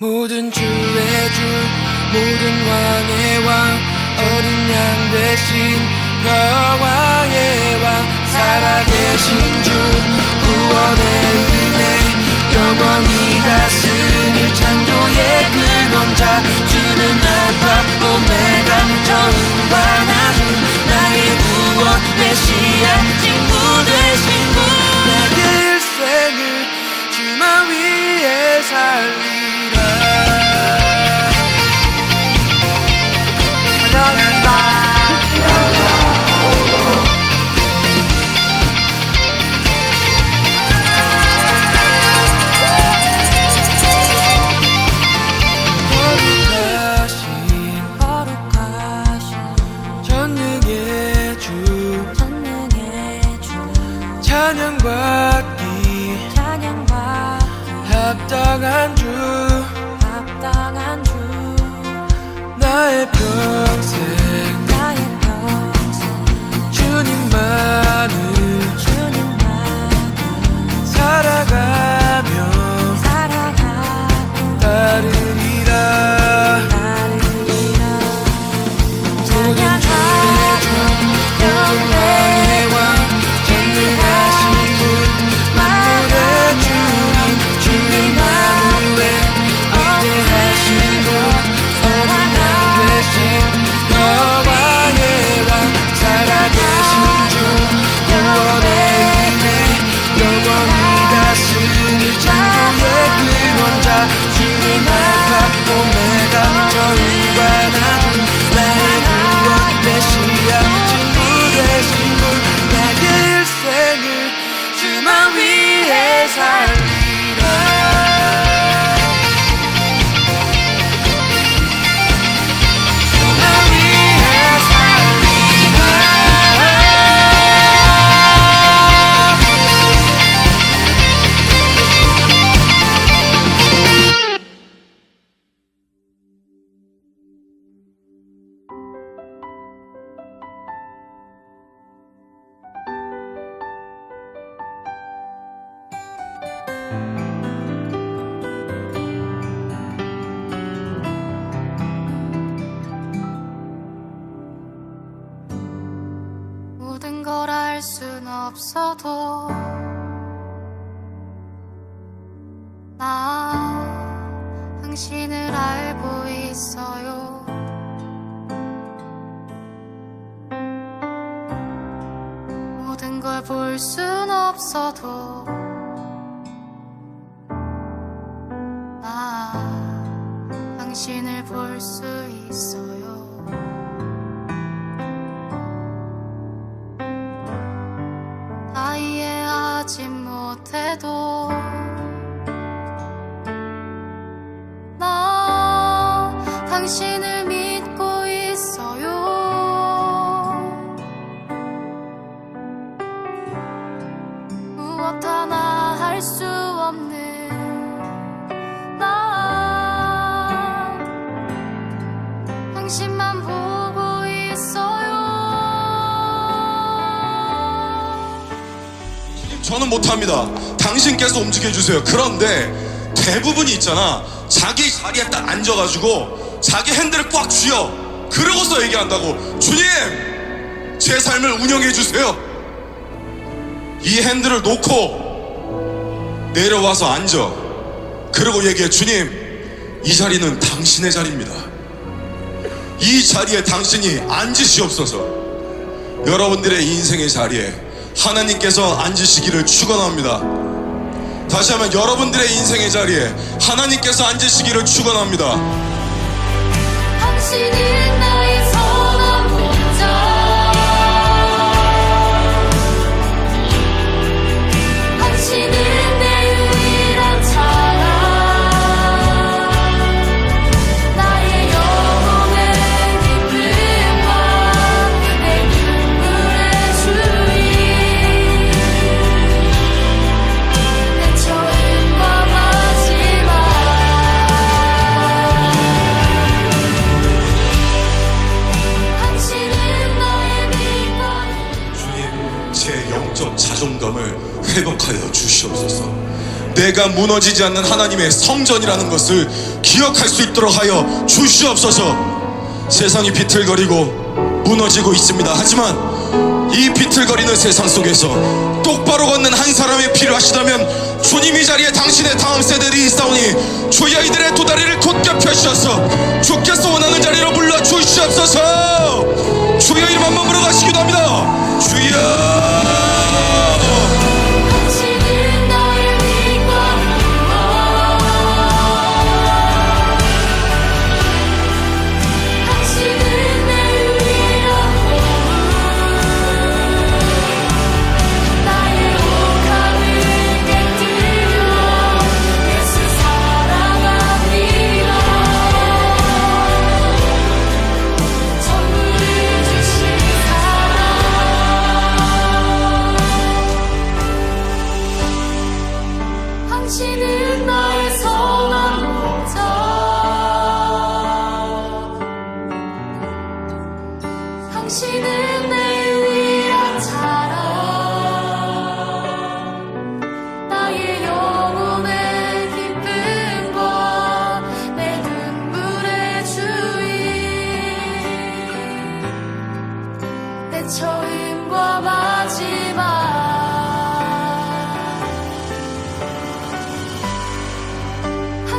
모든 주의 주 모든 왕의 왕 어린 양 대신 여왕의 왕 살아계신 주 구원의 은 찬양받기. 찬양받기. 합당한 주. 합당한 주. 나의 평생 나 당신을 알고 있어요. 모든 걸 볼 순 없어도 나 당신을 볼 수 있어요 못해도 나 당신을 믿고 있어요. 무엇 하나 할 수 없는 나 당신만 보 저는 못합니다. 당신께서 움직여주세요. 그런데 대부분이 있잖아. 자기 자리에 딱 앉아가지고 자기 핸들을 꽉 쥐어. 그러고서 얘기한다고. 주님! 제 삶을 운영해주세요. 이 핸들을 놓고 내려와서 앉아. 그리고 얘기해. 주님, 이 자리는 당신의 자리입니다. 이 자리에 당신이 앉으시옵소서. 여러분들의 인생의 자리에 하나님께서 앉으시기를 축원합니다. 다시 한번 여러분들의 인생의 자리에 하나님께서 앉으시기를 축원합니다. 제 영적 자존감을 회복하여 주시옵소서. 내가 무너지지 않는 하나님의 성전이라는 것을 기억할 수 있도록 하여 주시옵소서. 세상이 비틀거리고 무너지고 있습니다. 하지만 이 비틀거리는 세상 속에서 똑바로 걷는 한 사람이 필요하시다면 주님 이 자리에 당신의 다음 세대들이 있사오니 주여 이들의 두 다리를 곧게 펴주셔서 주께서 원하는 자리로 불러 주시옵소서.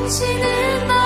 당신은 나